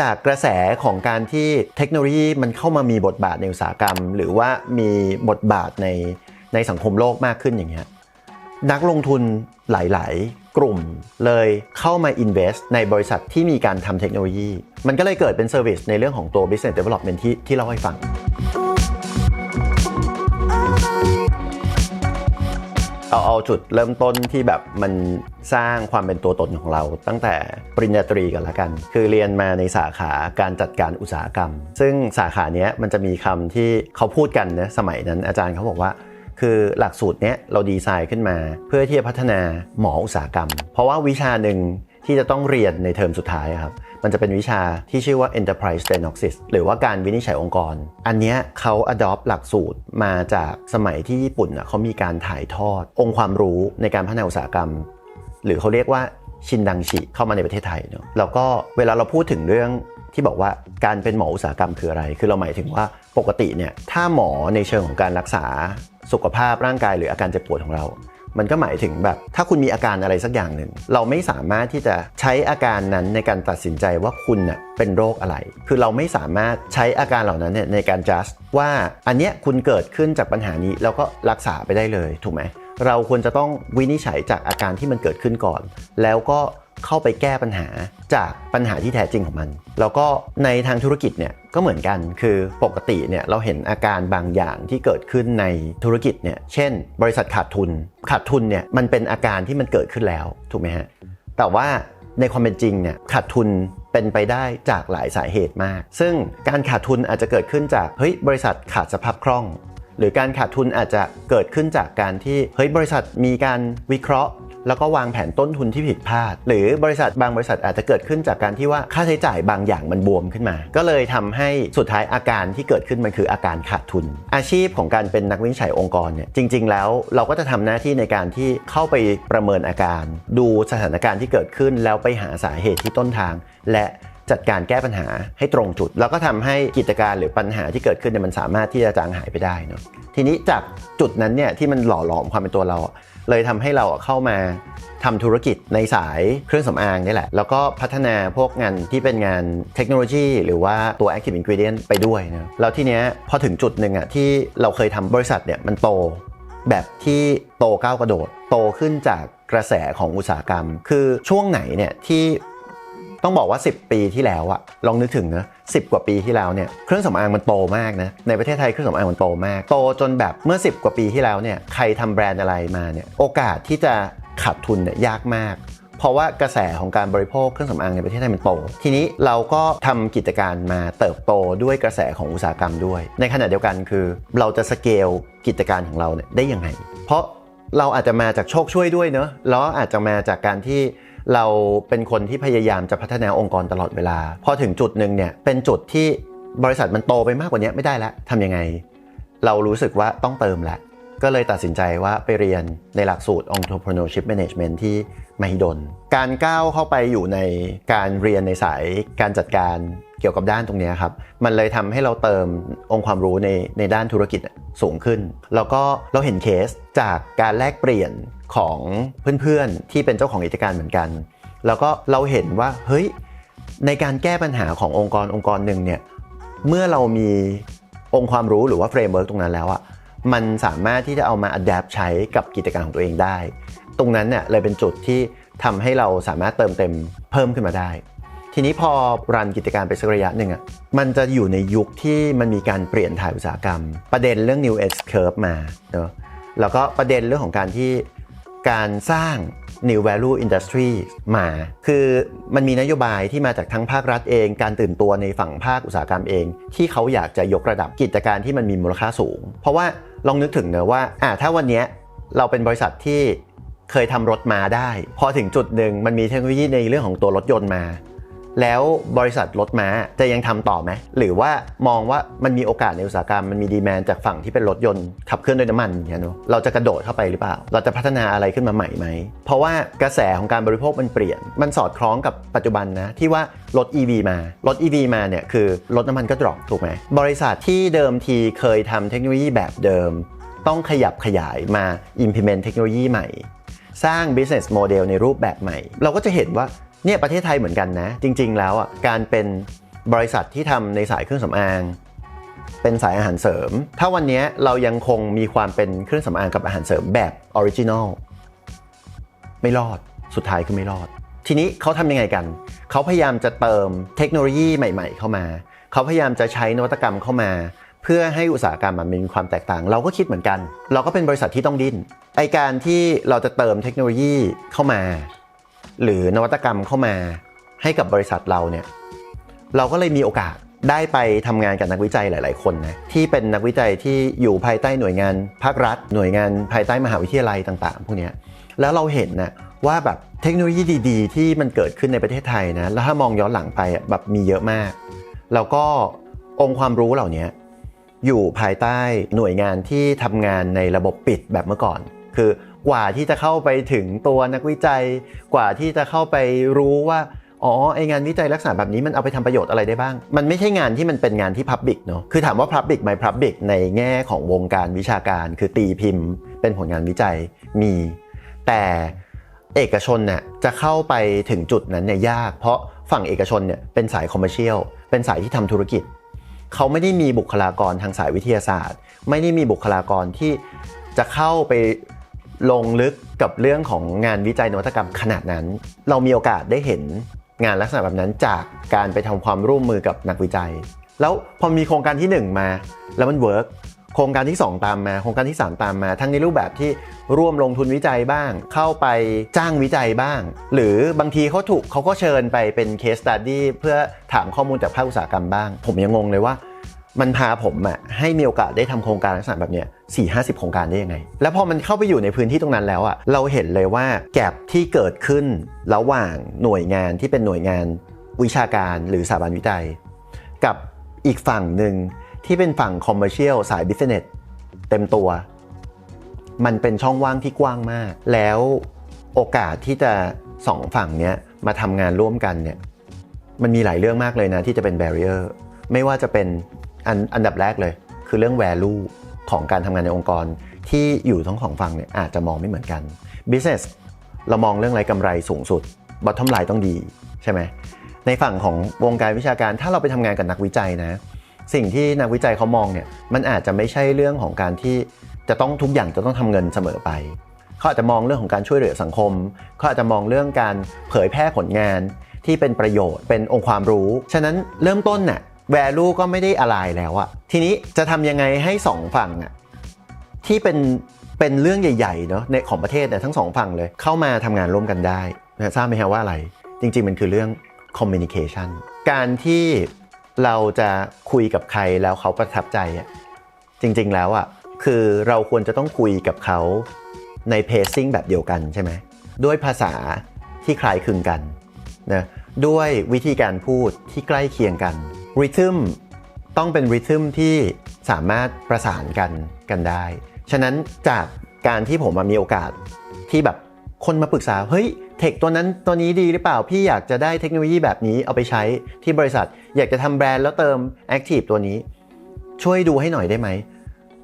จากกระแสของการที่เทคโนโลยีมันเข้ามามีบทบาทในอุตสาหกรรม หรือว่ามีบทบาทในในสังคมโลกมากขึ้นอย่างเงี้ยนักลงทุนหลาย ๆ กลุ่มเลยเข้ามา invest ในบริษัทที่มีการทำเทคโนโลยี มันก็เลยเกิดเป็น service ในเรื่องของตัว business development ที่ที่เล่าให้ฟัง เอาเอาจุดเริ่มต้นที่แบบมันสร้างความเป็นตัวตนของเรา ตั้งแต่ปริญญาตรีกันละกัน คือเรียนมาในสาขาการจัดการอุตสาหกรรม ซึ่งสาขาเนี้ยมันจะมีคำที่เขาพูดกันนะสมัยนั้นอาจารย์เขาบอกว่าคือหลักสูตรเนี้ยเราดีไซน์ขึ้นมา เพื่อที่จะพัฒนาหมออุตสาหกรรม เพราะว่าวิชาหนึ่งที่จะต้องเรียนในเทอมสุดท้ายครับ มันจะเป็นวิชาที่ชื่อว่า enterprise diagnosis หรือว่าการวินิจฉัยองค์กร อันเนี้ยเขา adopt หลักสูตรมาจากสมัยที่ญี่ปุ่นนะเขามีการถ่ายทอด องค์ความรู้ในการพัฒนาอุตสาหกรรม หรือเขาเรียกว่าชินดังชิเข้ามาในประเทศไทยเนาะแล้วก็เวลาเราพูดถึงเรื่องที่บอกว่าการเป็นหมออุตสาหกรรมคืออะไร คือเราหมายถึงว่าปกติเนี่ยถ้าหมอในเชิงของการรักษาสุขภาพร่างกายหรืออาการเจ็บปวดของเรา มันก็หมายถึงแบบ ถ้าคุณมีอาการอะไรสักอย่างหนึ่ง เราไม่สามารถที่จะใช้อาการนั้นในการตัดสินใจว่าคุณน่ะเป็นโรคอะไร คือเราไม่สามารถใช้อาการเหล่านั้นเนี่ยในการ just ว่าอันเนี้ยคุณเกิดขึ้นจากปัญหานี้แล้วก็รักษาไปได้เลยถูกไหมเราควรจะต้องวินิจฉัยจากอาการที่มันเกิดขึ้นก่อน แล้วก็ เข้าไปแก้ปัญหาจากปัญหาที่แท้จริงของมัน แล้วก็ในทางธุรกิจเนี่ยก็เหมือนกันคือปกติเนี่ยเราเห็นอาการบางอย่างที่เกิดขึ้นในธุรกิจเนี่ยเช่น บริษัทขาดทุน ขาดทุนเนี่ยมันเป็นอาการที่มันเกิดขึ้นแล้วถูกไหมฮะแต่ว่าในความเป็นจริงเนี่ยขาดทุนเป็นไปได้จากหลายสาเหตุมาก ซึ่งการขาดทุนอาจจะเกิดขึ้นจากเฮ้ยบริษัทขาดสภาพคล่อง หรือการขาดทุนอาจจะเกิดขึ้นจากการที่เฮ้ยบริษัทมีการวิเคราะห์ แล้วก็วางแผนต้นทุนที่ผิดพลาด หรือบริษัทบางบริษัทอาจจะเกิดขึ้นจากการที่ว่าค่าใช้จ่ายบางอย่างมันบวมขึ้นมา ก็เลยทำให้สุดท้ายอาการที่เกิดขึ้นมันคืออาการขาดทุน อาชีพของการเป็นนักวินิจฉัยองค์กรเนี่ยจริง ๆ แล้วเราก็จะทำหน้าที่ในการที่เข้าไปประเมินอาการ ดูสถานการณ์ที่เกิดขึ้นแล้วไปหาสาเหตุที่ต้นทาง และ จัดการแก้ปัญหาให้ตรงจุด แล้วก็ทำให้กิจการหรือปัญหาที่เกิดขึ้นเนี่ยมันสามารถที่จะจางหายไปได้เนาะทีนี้จากจุดนั้นเนี่ยที่มันหล่อหลอมความเป็นตัวเรา เลยทำให้เราเข้ามาทำธุรกิจในสายเครื่องสำอางนี่แหละ แล้วก็พัฒนาพวกงานที่เป็นงานเทคโนโลยี หรือว่าตัว active ingredient ไปด้วยนะแล้วทีเนี้ยพอถึงจุดหนึ่งอะที่เราเคยทำบริษัทเนี่ยมันโตแบบที่โตก้าวกระโดด โตขึ้นจากกระแสของอุตสาหกรรม คือช่วงไหนเนี่ยที่ ต้องบอกว่า 10 ปีที่แล้วอะลองนึกถึงนะสิกว่าปีที่แล้วเนี่ยเครื่องสำอางมันโตมากนะในประเทศไทยเครื่องสำอางมันโตมาก โตจนแบบเมื่อ 10 กว่าปีที่แล้วเนี่ยใครทำแบรนด์อะไรมาเนี่ยโอกาสที่จะขาดทุนเนี่ยยากมากเพราะว่ากระแสของการบริโภคเครื่องสำอางในประเทศไทยมันโต ทีนี้เราก็ทำกิจการมาเติบโตด้วยกระแสของอุตสาหกรรมด้วย ในขณะเดียวกันคือ เราจะสเกลกิจการของเราเนี่ยได้ยังไง เพราะเราอาจจะมาจากโชคช่วยด้วยเนอะแล้วอาจจะมาจากการที่ เราเป็นคนที่พยายามจะพัฒนาองค์กรตลอดเวลา พอถึงจุดหนึ่งเนี่ยเป็นจุดที่บริษัทมันโตไปมากกว่านี้ไม่ได้แล้วทำยังไง เรารู้สึกว่าต้องเติมแหละ ก็เลยตัดสินใจว่าไปเรียนในหลักสูตร Entrepreneurship Management ที่มหิดล การก้าวเข้าไปอยู่ในการเรียนในสายการจัดการเกี่ยวกับด้านตรงนี้ครับ มันเลยทำให้เราเติมองค์ความรู้ในในด้านธุรกิจสูงขึ้น แล้วก็เราเห็นเคสจากการแลกเปลี่ยนของเพื่อนๆ ที่เป็นเจ้าของกิจการเหมือนกัน แล้วก็เราเห็นว่าเฮ้ยในการแก้ปัญหาขององค์กรองค์กรหนึ่งเนี่ยเมื่อเรามีองค์ความรู้หรือว่าเฟรมเวิร์กตรงนั้นแล้วอะ มันสามารถที่จะเอามาอัดแอปใช้กับกิจการของตัวเองได้ ตรงนั้นเนี่ยเลยเป็นจุดที่ทำให้เราสามารถเติมเต็มเพิ่มขึ้นมาได้ ทีนี้พอรันกิจการไปสักระยะหนึ่งอะมันจะอยู่ในยุคที่มันมีการเปลี่ยนถ่ายอุตสาหกรรม ประเด็นเรื่อง New S Curve มาเนอะแล้วก็ประเด็นเรื่องของการที่การสร้าง New Value Industry มา คือมันมีนโยบายที่มาจากทั้งภาครัฐเอง การตื่นตัวในฝั่งภาคอุตสาหกรรมเอง ที่เขาอยากจะยกระดับกิจการที่มันมีมูลค่าสูง เพราะว่า ลองนึกถึงเนอะว่าอ่าถ้าวันนี้เราเป็นบริษัทที่เคยทำรถมาได้ พอถึงจุดหนึ่งมันมีเทคโนโลยีในเรื่องของตัวรถยนต์มา แล้วบริษัทรถม้าจะยังทำต่อไหมหรือว่ามองว่ามันมีโอกาสในอุตสาหกรรมมันมีดีแมนจากฝั่งที่เป็นรถยนต์ขับเคลื่อนด้วยน้ำมันเนี่ยเนาะเราจะกระโดดเข้าไปหรือเปล่า เราจะพัฒนาอะไรขึ้นมาใหม่ไหม เพราะว่ากระแสของการบริโภคมันเปลี่ยน มันสอดคล้องกับปัจจุบันนะที่ว่ารถ EV มารถ EV มาเนี่ยคือรถน้ำมันก็ดรอปถูกไหมบริษัทที่เดิมทีเคยทำเทคโนโลยีแบบเดิม ต้องขยับขยายมา implement เทคโนโลยีใหม่ สร้าง business model ในรูปแบบใหม่ เราก็จะเห็นว่า เนี่ยประเทศไทยเหมือนกันนะ จริง ๆ แล้วอะการเป็นบริษัทที่ทำในสายเครื่องสำอาง เป็นสายอาหารเสริม ถ้าวันนี้เรายังคงมีความเป็นเครื่องสำอางกับอาหารเสริมแบบออริจินอลไม่รอดสุดท้ายคือไม่รอด ทีนี้เขาทำยังไงกัน เขาพยายามจะเติมเทคโนโลยีใหม่ ๆ เข้ามา เขาพยายามจะใช้นวัตกรรมเข้ามาเพื่อให้อุตสาหกรรมมันมีความแตกต่าง เราก็คิดเหมือนกัน เราก็เป็นบริษัทที่ต้องดิ้นไอการที่เราจะเติมเทคโนโลยีเข้ามา หรือนวัตกรรมเข้ามาให้กับบริษัทเราเนี่ยเราก็เลยมีโอกาสได้ไปทำงานกับนักวิจัยหลาย ๆ คนนะที่เป็นนักวิจัยที่อยู่ภายใต้หน่วยงานภาครัฐ หน่วยงานภายใต้มหาวิทยาลัยต่าง ๆ พวกนี้แล้วเราเห็นนะว่าแบบเทคโนโลยีดี ๆ ที่มันเกิดขึ้นในประเทศไทยนะแล้วถ้ามองย้อนหลังไปแบบมีเยอะมาก แล้วก็องค์ความรู้เหล่านี้อยู่ภายใต้หน่วยงานที่ทำงานในระบบปิดแบบเมื่อก่อน คือ กว่าที่จะเข้าไปถึงตัวนักวิจัย กว่าที่จะเข้าไปรู้ว่าอ๋อไองานวิจัยลักษณะแบบนี้มันเอาไปทำประโยชน์อะไรได้บ้าง มันไม่ใช่งานที่มันเป็นงานที่พับบิกเนาะคือถามว่าพับบิกไหมพับบิกในแง่ของวงการวิชาการ คือตีพิมพ์ เป็นผลงานวิจัยมี แต่เอกชนเนี่ยจะเข้าไปถึงจุดนั้นเนี่ยยาก เพราะฝั่งเอกชนเนี่ยเป็นสายคอมเมอร์เชียลเป็นสายที่ทำธุรกิจ เขาไม่ได้มีบุคลากรทางสายวิทยาศาสตร์ ไม่ได้มีบุคลากรที่จะเข้าไป ลงลึกกับเรื่องของงานวิจัยนวัตกรรมขนาดนั้น เรามีโอกาสได้เห็นงานลักษณะแบบนั้นจากการไปทำความร่วมมือกับนักวิจัย แล้วพอมีโครงการที่ 1 มา แล้วมันเวิร์กโครงการที่ 2 ตามมา โครงการที่ 3 ตามมา ทั้งในรูปแบบที่ร่วมลงทุนวิจัยบ้าง เข้าไปจ้างวิจัยบ้าง หรือบางทีเขาถูกเขาก็เชิญไปเป็นเคสตัดดี้เพื่อถามข้อมูลจากภาคอุตสาหกรรมบ้าง ผมยังงงเลยว่า มันพาผมอะให้มีโอกาสได้ทำโครงการลักษณะแบบเนี้ยสี่ห้าสิบโครงการได้ยังไง แล้วพอมันเข้าไปอยู่ในพื้นที่ตรงนั้นแล้วอะเราเห็นเลยว่าแกลบที่เกิดขึ้นระหว่างหน่วยงานที่เป็นหน่วยงานวิชาการหรือสถาบันวิจัย กับอีกฝั่งหนึ่งที่เป็นฝั่งคอมเมอร์เชียลสายบิสเนสเต็มตัว มันเป็นช่องว่างที่กว้างมาก แล้วโอกาสที่จะสองฝั่งเนี้ยมาทำงานร่วมกันเนี่ยมันมีหลายเรื่องมากเลยนะที่จะเป็นแบ r ร i เออร์ไม่ว่าจะเป็น อันอันดับแรกเลย คือเรื่อง value ของการทำงานในองค์กรที่อยู่ทั้งสองฝั่งเนี่ยอาจจะมองไม่เหมือนกัน business เรามองเรื่องไรกำไรสูงสุด bottom line ต้องดีใช่ไหมในฝั่งของวงการวิชาการถ้าเราไปทำงานกับนักวิจัยนะ สิ่งที่นักวิจัยเขามองเนี่ยมันอาจจะไม่ใช่เรื่องของการที่จะต้องทุกอย่างจะต้องทำเงินเสมอไปเขาอาจจะมองเรื่องของการช่วยเหลือสังคมเขาอาจจะมองเรื่องการเผยแพร่ผลงานที่เป็นประโยชน์เป็นองค์ความรู้ ฉะนั้นเริ่มต้นน่ะ value ก็ไม่ได้อะไรแล้วอะทีนี้จะทำยังไงให้สองฝั่งอะที่เป็นเป็นเรื่องใหญ่ๆเนาะในของประเทศเนี่ยทั้งสองฝั่งเลยเข้ามาทำงานร่วมกันได้นะทราบไหมฮะว่าอะไร จริง ๆ มันคือเรื่อง communication การที่เราจะคุยกับใครแล้วเขาประทับใจอะจริง ๆ แล้วอะคือเราควรจะต้องคุยกับเขาใน pacing แบบเดียวกันใช่ไหมด้วยภาษาที่คล้ายคลึงกันนะด้วยวิธีการพูดที่ใกล้เคียงกัน ริทึมต้องเป็นริทึมที่สามารถประสานกันกันได้ ฉะนั้นจากการที่ผมมามีโอกาสที่แบบคนมาปรึกษา เฮ้ย เทคตัวนั้นตัวนี้ดีหรือเปล่า พี่อยากจะได้เทคโนโลยีแบบนี้เอาไปใช้ที่บริษัท อยากจะทำแบรนด์แล้วเติม Active ตัวนี้ ช่วยดูให้หน่อยได้ไหม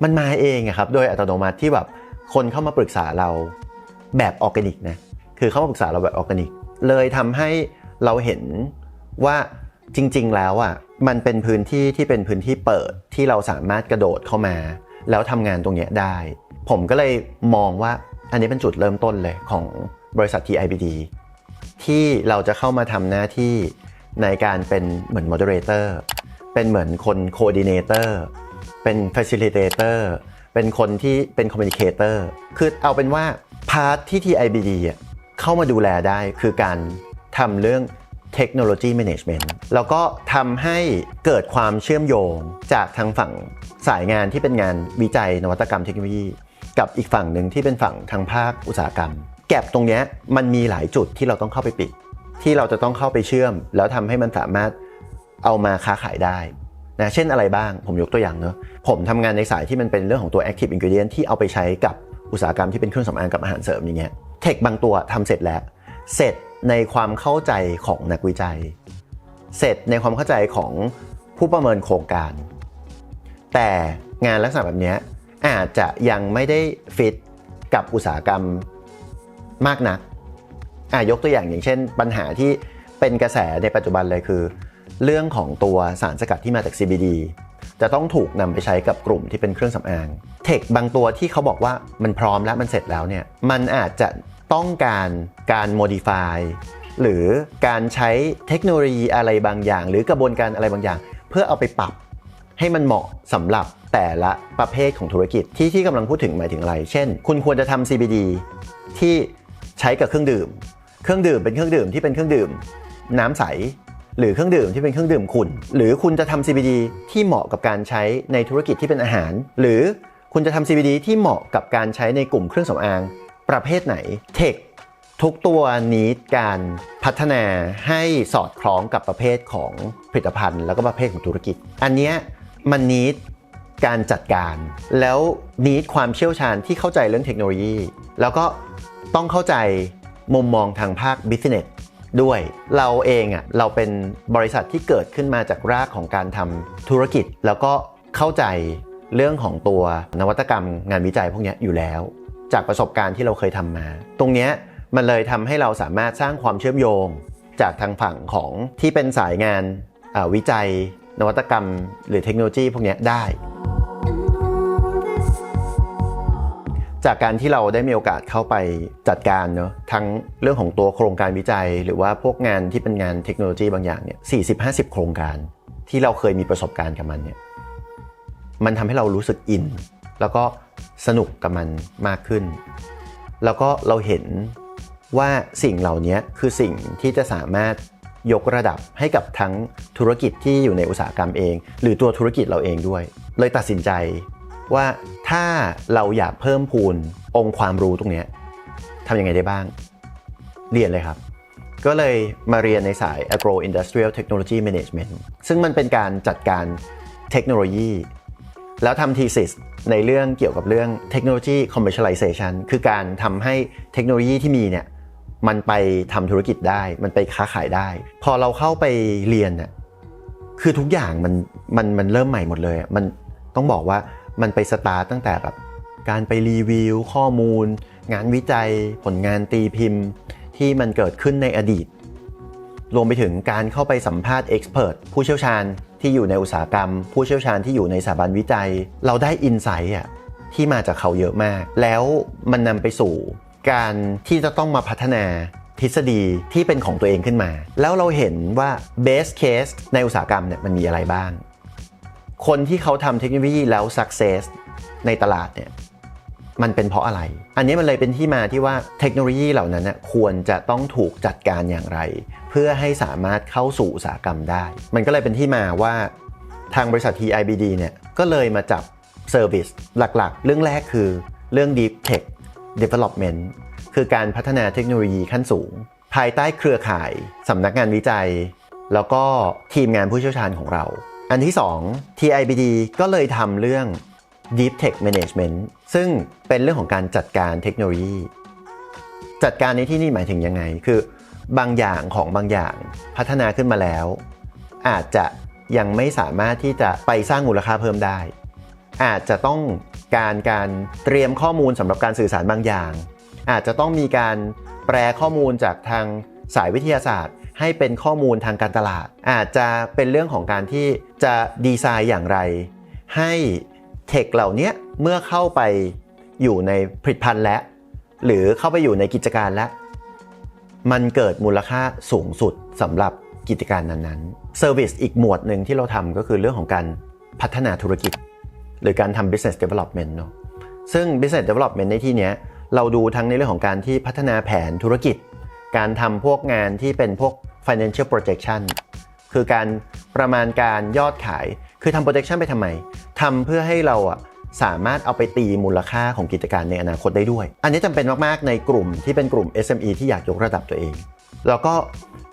มันมาเองครับ โดยอัตโนมัติที่แบบคนเข้ามาปรึกษาเราแบบออร์แกนิกนะ คือเข้ามาปรึกษาเราแบบออร์แกนิก เลยทำให้เราเห็นว่า จริง ๆ แล้วอะมันเป็นพื้นที่ที่เป็นพื้นที่เปิดที่เราสามารถกระโดดเข้ามา แล้วทำงานตรงเนี้ยได้ ผมก็เลยมองว่าอันนี้เป็นจุดเริ่มต้นเลยของบริษัท TIBD ที่เราจะเข้ามาทำหน้าที่ในการเป็นเหมือน moderator เป็นเหมือนคน coordinator เป็น facilitator เป็นคนที่เป็น communicator คือเอาเป็นว่าพาร์ทที่ TIBD อะเข้ามาดูแลได้คือการทำเรื่อง Technology Management แล้วก็ทำให้เกิดความเชื่อมโยงจากทางฝั่งสายงานที่เป็นงานวิจัยนวัตกรรมเทคโนโลยี กับอีกฝั่งหนึ่งที่เป็นฝั่งทางภาคอุตสาหกรรม แก็บตรงนี้มันมีหลายจุดที่เราต้องเข้าไปปิด ที่เราจะต้องเข้าไปเชื่อม แล้วทำให้มันสามารถเอามาค้าขายได้นะเช่นอะไรบ้างผมยกตัวอย่างเนอะผมทำงานในสายที่มันเป็นเรื่องของตัว active ingredient ที่เอาไปใช้กับอุตสาหกรรมที่เป็นเครื่องสำอางกับอาหารเสริมอย่างเงี้ยเทคบางตัวทำเสร็จแล้ว เสร็จในความเข้าใจของนักวิจัย เสร็จในความเข้าใจของผู้ประเมินโครงการ แต่งานลักษณะแบบนี้อาจจะยังไม่ได้ฟิตกับอุตสาหกรรมมากนักอะยกตัวอย่างอย่างเช่น ปัญหาที่เป็นกระแสในปัจจุบันเลยคือ เรื่องของตัวสารสกัดที่มาจาก CBD จะต้องถูกนำไปใช้กับกลุ่มที่เป็นเครื่องสำอาง เทคบางตัวที่เขาบอกว่ามันพร้อมแล้วมันเสร็จแล้วเนี่ย มันอาจจะ ต้องการการ modify หรือการใช้เทคโนโลยีอะไรบางอย่าง หรือกระบวนการอะไรบางอย่าง เพื่อเอาไปปรับให้มันเหมาะสำหรับแต่ละประเภทของธุรกิจที่ที่กำลังพูดถึงหมายถึงอะไร เช่น คุณควรจะทำ CBD ที่ใช้กับเครื่องดื่ม เครื่องดื่มเป็นเครื่องดื่มที่เป็นเครื่องดื่ม น้ำใส หรือเครื่องดื่มที่เป็นเครื่องดื่มขุ่น หรือคุณจะทำ CBD ที่เหมาะกับการใช้ในธุรกิจที่เป็นอาหาร หรือคุณจะทำ CBD ที่เหมาะกับการใช้ในกลุ่มเครื่องสำอาง ประเภทไหนเทคทุกตัวนี้การพัฒนาให้สอดคล้องกับประเภทของผลิตภัณฑ์ แล้วก็ประเภทของธุรกิจ อันเนี้ยมันนิดการจัดการ แล้วนิดความเชี่ยวชาญที่เข้าใจเรื่องเทคโนโลยี แล้วก็ต้องเข้าใจมุมมองทางภาคบิสเนสด้วยเราเองอะเราเป็นบริษัทที่เกิดขึ้นมาจากรากของการทำธุรกิจ แล้วก็เข้าใจเรื่องของตัวนวัตกรรมงานวิจัยพวกนี้อยู่แล้ว จากประสบการณ์ที่เราเคยทำมา ตรงนี้มันเลยทำให้เราสามารถสร้างความเชื่อมโยง จากทางฝั่งของที่เป็นสายงานวิจัย นวัตกรรม หรือเทคโนโลยีพวกนี้ได้ จากการที่เราได้มีโอกาสเข้าไปจัดการเนาะทั้งเรื่องของตัวโครงการวิจัย หรือว่าพวกงานที่เป็นงานเทคโนโลยีบางอย่างเนี่ยสี่สิบห้าสิบโครงการที่เราเคยมีประสบการณ์กับมันเนี่ยมันทำให้เรารู้สึกอิน แล้วก็ สนุกกับมันมากขึ้น แล้วก็เราเห็นว่าสิ่งเหล่านี้คือสิ่งที่จะสามารถยกระดับให้กับทั้งธุรกิจที่อยู่ในอุตสาหกรรมเอง หรือตัวธุรกิจเราเองด้วย เลยตัดสินใจว่าถ้าเราอยากเพิ่มพูนองค์ความรู้ตรงนี้ทำยังไงได้บ้าง เรียนเลยครับ ก็เลยมาเรียนในสาย agro industrial technology management ซึ่งมันเป็นการจัดการเทคโนโลยี แล้วทำ thesis ในเรื่องเกี่ยวกับเรื่อง technology commercialization คือการทำให้เทคโนโลยีที่มีเนี่ยมันไปทำธุรกิจได้ มันไปค้าขายได้ พอเราเข้าไปเรียนเนี่ยคือทุกอย่างมันมันมันเริ่มใหม่หมดเลยมันต้องบอกว่ามันไปสตาร์ตตั้งแต่แบบการไปรีวิวข้อมูล งานวิจัย ผลงานตีพิมพ์ ที่มันเกิดขึ้นในอดีต รวมไปถึงการเข้าไปสัมภาษณ์เอ็กซ์เพรสผู้เชี่ยวชาญ ที่อยู่ในอุตสาหกรรม ผู้เชี่ยวชาญที่อยู่ในสถาบันวิจัย เราได้อินไซต์อะที่มาจากเขาเยอะมาก แล้วมันนำไปสู่การที่จะต้องมาพัฒนาทฤษฎีที่เป็นของตัวเองขึ้นมา แล้วเราเห็นว่า best case ในอุตสาหกรรมเนี่ยมันมีอะไรบ้าง คนที่เขาทำเทคโนโลยีแล้ว success ในตลาดเนี่ย มันเป็นเพราะอะไร อันนี้มันเลยเป็นที่มาที่ว่าเทคโนโลยีเหล่านั้นควรจะต้องถูกจัดการอย่างไร เพื่อให้สามารถเข้าสู่อุตสาหกรรมได้ มันก็เลยเป็นที่มาว่าทางบริษัท TIBD เนี่ยก็เลยมาจับเซอร์วิสหลักๆ เรื่องแรกคือเรื่อง Deep Tech Development คือการพัฒนาเทคโนโลยีขั้นสูง ภายใต้เครือข่ายสำนักงานวิจัย แล้วก็ทีมงานผู้เชี่ยวชาญของเรา อันที่ 2 TIBD ก็เลยทำเรื่อง Deep Tech Management ซึ่งเป็นเรื่องของการจัดการเทคโนโลยี จัดการในที่นี่หมายถึงยังไง คือบางอย่างของบางอย่างพัฒนาขึ้นมาแล้ว อาจจะยังไม่สามารถที่จะไปสร้างมูลค่าเพิ่มได้ อาจจะต้องการการเตรียมข้อมูลสำหรับการสื่อสารบางอย่าง อาจจะต้องมีการแปลข้อมูลจากทางสายวิทยาศาสตร์ ให้เป็นข้อมูลทางการตลาด อาจจะเป็นเรื่องของการที่จะดีไซน์อย่างไร ให้ เทคเหล่านี้เมื่อเข้าไปอยู่ในผลิตภัณฑ์และหรือเข้าไปอยู่ในกิจการและมันเกิดมูลค่าสูงสุดสำหรับกิจการนั้นๆเซอร์วิสอีกหมวดหนึ่งที่เราทำก็คือเรื่องของการพัฒนาธุรกิจ หรือการทำ business development เนาะซึ่ง business development ในที่นี้เราดูทั้งในเรื่องของการที่พัฒนาแผนธุรกิจ การทำพวกงานที่เป็นพวก financial projection คือการประมาณการยอดขาย คือทำ projection ไปทำไม ทำเพื่อให้เราอะสามารถเอาไปตีมูลค่าของกิจการในอนาคตได้ด้วย อันนี้จำเป็นมาก ๆ ในกลุ่มที่เป็นกลุ่ม SME ที่อยากยกระดับตัวเอง แล้วก็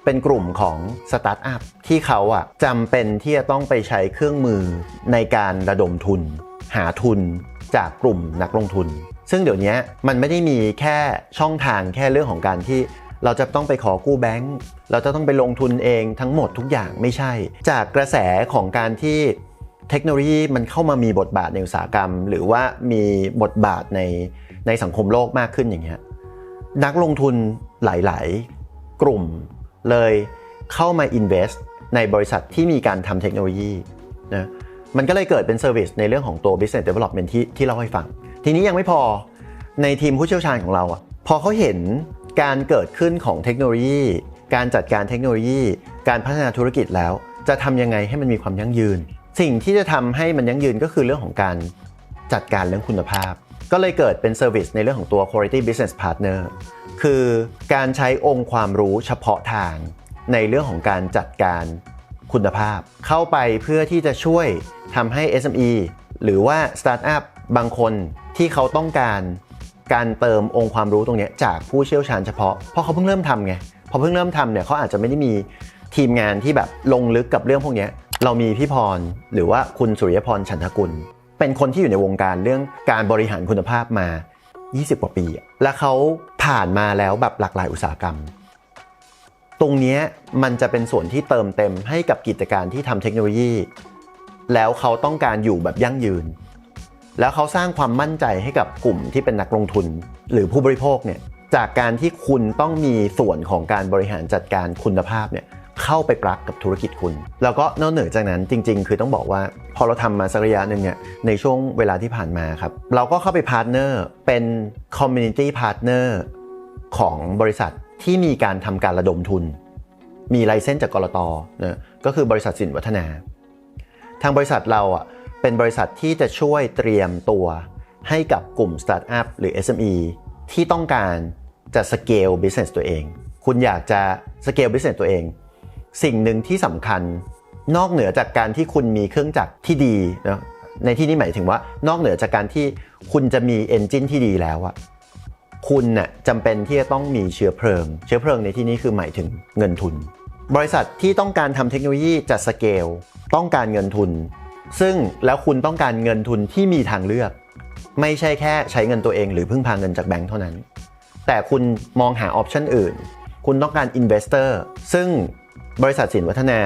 เป็นกลุ่มของสตาร์ทอัพที่เขาอะจำเป็นที่จะต้องไปใช้เครื่องมือในการระดมทุน หาทุนจากกลุ่มนักลงทุน ซึ่งเดี๋ยวนี้มันไม่ได้มีแค่ช่องทางแค่เรื่องของการที่เราจะต้องไปขอกู้แบงก์เราจะต้องไปลงทุนเองทั้งหมดทุกอย่างไม่ใช่ จากกระแสของการที่ เทคโนโลยีมันเข้ามามีบทบาทในอุตสาหกรรม หรือว่ามีบทบาทในในสังคมโลกมากขึ้นอย่างเงี้ยนักลงทุนหลาย ๆ กลุ่มเลยเข้ามา invest ในบริษัทที่มีการทำเทคโนโลยีนะมันก็เลยเกิดเป็นเซอร์วิสในเรื่องของตัว business development ที่ที่เราให้ฟัง ทีนี้ยังไม่พอในทีมผู้เชี่ยวชาญของเราอะพอเขาเห็นการเกิดขึ้นของเทคโนโลยี การจัดการเทคโนโลยี การพัฒนาธุรกิจแล้ว จะทำยังไงให้มันมีความยั่งยืน สิ่งที่จะทำให้มันยั่งยืนก็คือเรื่องของการจัดการเรื่องคุณภาพ ก็เลยเกิดเป็นเซอร์วิสในเรื่องของตัว quality business partner คือการใช้องค์ความรู้เฉพาะทางในเรื่องของการจัดการคุณภาพ เข้าไปเพื่อที่จะช่วยทำให้ SME หรือว่าสตาร์ทอัพบางคนที่เขาต้องการการเติมองค์ความรู้ตรงนี้จากผู้เชี่ยวชาญเฉพาะ เพราะเขาเพิ่งเริ่มทำไง พอเพิ่งเริ่มทำเนี่ยเขาอาจจะไม่ได้มีทีมงานที่แบบลงลึกกับเรื่องพวกนี้ เรามีพี่พรหรือว่าคุณสุริยพรฉันทกุล เป็นคนที่อยู่ในวงการเรื่องการบริหารคุณภาพมา 20 กว่าปี และเขาผ่านมาแล้วแบบหลากหลายอุตสาหกรรม ตรงนี้มันจะเป็นส่วนที่เติมเต็มให้กับกิจการที่ทำเทคโนโลยี แล้วเขาต้องการอยู่แบบยั่งยืน แล้วเขาสร้างความมั่นใจให้กับกลุ่มที่เป็นนักลงทุน หรือผู้บริโภคเนี่ยจากการที่คุณต้องมีส่วนของการบริหารจัดการคุณภาพเนี่ย เข้าไปปลักกับธุรกิจคุณ แล้วก็นอกเหนือจากนั้นจริง ๆ คือต้องบอกว่าพอเราทำมาสักระยะหนึ่งเนี่ยในช่วงเวลาที่ผ่านมาครับ เราก็เข้าไปพาร์ทเนอร์เป็นคอมมูนิตี้พาร์ทเนอร์ของบริษัทที่มีการทำการระดมทุน มีไลเซนส์จากกรตนะก็คือบริษัทสินวัฒนา ทางบริษัทเราอะเป็นบริษัทที่จะช่วยเตรียมตัวให้กับกลุ่มสตาร์ทอัพหรือ SME ที่ต้องการจะสเกล business ตัวเอง คุณอยากจะสเกล business ตัวเอง สิ่งหนึ่งที่สำคัญ นอกเหนือจากการที่คุณมีเครื่องจักรที่ดีนะในที่นี้หมายถึงว่านอกเหนือจากการที่คุณจะมี engine ที่ดีแล้วอะคุณน่ะจำเป็นที่จะต้องมีเชื้อเพลิง เชื้อเพลิงในที่นี้คือหมายถึงเงินทุน บริษัทที่ต้องการทำเทคโนโลยีจัดสเกลต้องการเงินทุน ซึ่งแล้วคุณต้องการเงินทุนที่มีทางเลือก ไม่ใช่แค่ใช้เงินตัวเองหรือพึ่งพาเงินจากแบงก์เท่านั้น แต่คุณมองหาออปชันอื่น คุณต้องการอินเวสเตอร์ซึ่ง บริษัทสินวัฒนา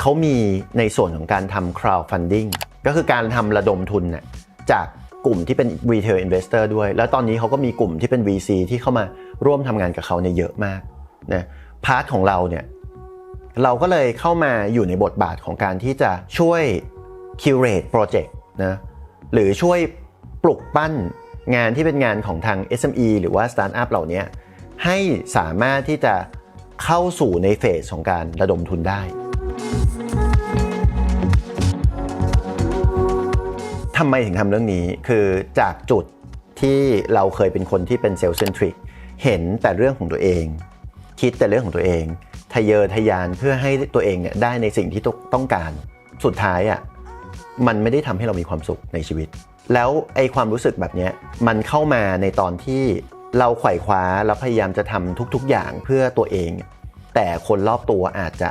เขามีในส่วนของการทำ crowdfunding ก็คือการทำระดมทุนน่ะจากกลุ่มที่เป็น retail investor ด้วย แล้วตอนนี้เขาก็มีกลุ่มที่เป็น VC ที่เข้ามาร่วมทำงานกับเขาเนี่ยเยอะมากนะพาร์ทของเราเนี่ยเราก็เลยเข้ามาอยู่ในบทบาทของการที่จะช่วย curate project นะหรือช่วยปลุกปั้นงานที่เป็นงานของทาง SME หรือว่า Startup เหล่านี้ให้สามารถที่จะ เข้าสู่ในเฟสของการระดมทุนได้ ทำไมถึงทำเรื่องนี้คือจากจุดที่เราเคยเป็นคนที่เป็นเซลล์เซนทริกเห็นแต่เรื่องของตัวเอง คิดแต่เรื่องของตัวเองทะเยอทะยานเพื่อให้ตัวเองเนี่ยได้ในสิ่งที่ต้องการสุดท้ายอะมันไม่ได้ทำให้เรามีความสุขในชีวิต แล้วไอความรู้สึกแบบเนี้ยมันเข้ามาในตอนที่ เราไขว่คว้าแล้วพยายามจะทำทุก ๆ อย่างเพื่อตัวเอง แต่คนรอบตัวอาจจะ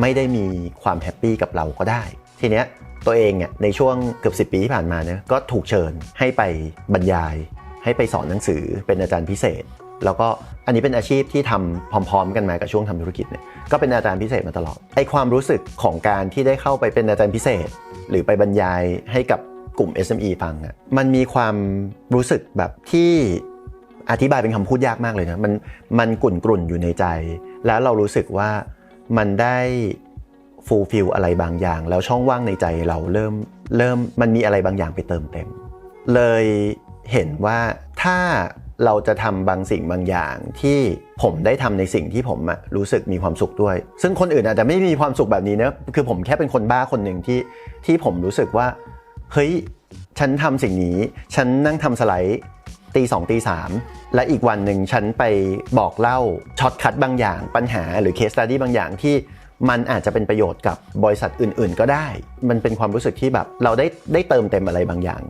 ไม่ได้มีความแฮปปี้กับเราก็ได้ ทีเนี้ยตัวเองเนี่ยในช่วงเกือบ 10 ปีที่ผ่านมาเนี่ยก็ถูกเชิญให้ไปบรรยาย ให้ไปสอนหนังสือเป็นอาจารย์พิเศษ แล้วก็อันนี้เป็นอาชีพที่ทำพร้อม ๆ กันมากับช่วงทำธุรกิจเนี่ยก็เป็นอาจารย์พิเศษมาตลอดไอความรู้สึกของการที่ได้เข้าไปเป็นอาจารย์พิเศษ หรือไปบรรยายให้กับกลุ่ม SME ฟังอะมันมีความรู้สึกแบบที่ อธิบายเป็นคำพูดยากมากเลยนะมันมันกุ่นกลุ่นอยู่ในใจ แล้วเรารู้สึกว่ามันได้ฟูลฟิลอะไรบางอย่าง แล้วช่องว่างในใจเราเริ่มเริ่มมันมีอะไรบางอย่างไปเติมเต็ม เลยเห็นว่าถ้าเราจะทำบางสิ่งบางอย่างที่ผมได้ทำในสิ่งที่ผมอะรู้สึกมีความสุขด้วย ซึ่งคนอื่นอาจจะไม่มีความสุขแบบนี้นะคือผมแค่เป็นคนบ้าคนหนึ่งที่ที่ผมรู้สึกว่าเฮ้ยฉันทำสิ่งนี้ ฉันนั่งทำสไลด์ ตีสองตีสามและอีกวันหนึ่งฉันไปบอกเล่าช็อตคัดบางอย่างปัญหาหรือเคสตัดดี้บางอย่างที่มันอาจจะเป็นประโยชน์กับบริษัทอื่นๆ ก็ได้ มันเป็นความรู้สึกที่แบบเราได้ได้เติมเต็มอะไรบางอย่าง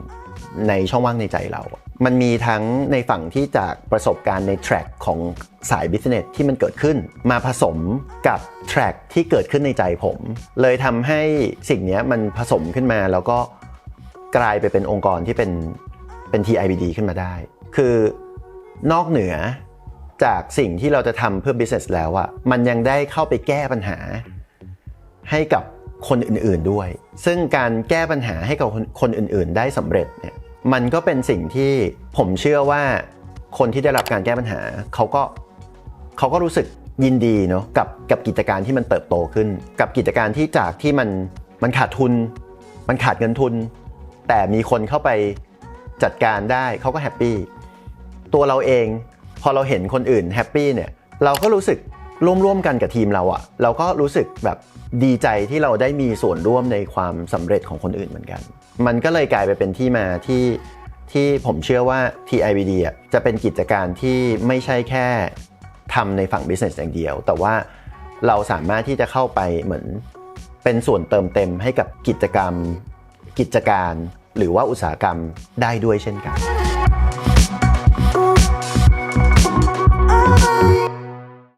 ในช่องว่างในใจเรา มันมีทั้งในฝั่งที่จากประสบการณ์ในแทร็กของสายบิสเนสที่มันเกิดขึ้น มาผสมกับแทร็กที่เกิดขึ้นในใจผม เลยทำให้สิ่งนี้มันผสมขึ้นมาแล้วก็กลายไปเป็นองค์กรที่เป็นเป็น TIBD ขึ้นมาได้ คือนอกเหนือจากสิ่งที่เราจะทำเพื่อ business แล้วอะมันยังได้เข้าไปแก้ปัญหา ให้กับคนอื่นๆด้วย ซึ่งการแก้ปัญหาให้กับคนคนอื่น ๆ ได้สำเร็จเนี่ยมันก็เป็นสิ่งที่ผมเชื่อว่าคนที่ได้รับการแก้ปัญหาเขาก็เขาก็รู้สึกยินดีเนาะกับกับกิจการที่มันเติบโตขึ้น กับกิจการที่จากที่มันมันขาดทุน มันขาดเงินทุน แต่มีคนเข้าไปจัดการได้เขาก็แฮปปี้ ตัวเราเอง พอเราเห็นคนอื่นแฮปปี้เนี่ยเราก็รู้สึกร่วมๆกันกับทีมเราอะเราก็รู้สึกแบบดีใจที่เราได้มีส่วนร่วมในความสำเร็จของคนอื่นเหมือนกัน มันก็เลยกลายไปเป็นที่มาที่ที่ผมเชื่อว่า TIVD อะจะเป็นกิจการที่ไม่ใช่แค่ทำในฝั่ง business อย่างเดียว แต่ว่าเราสามารถที่จะเข้าไปเหมือนเป็นส่วนเติมเต็มให้กับกิจกรรม กิจการ หรือว่าอุตสาหกรรมได้ด้วยเช่นกัน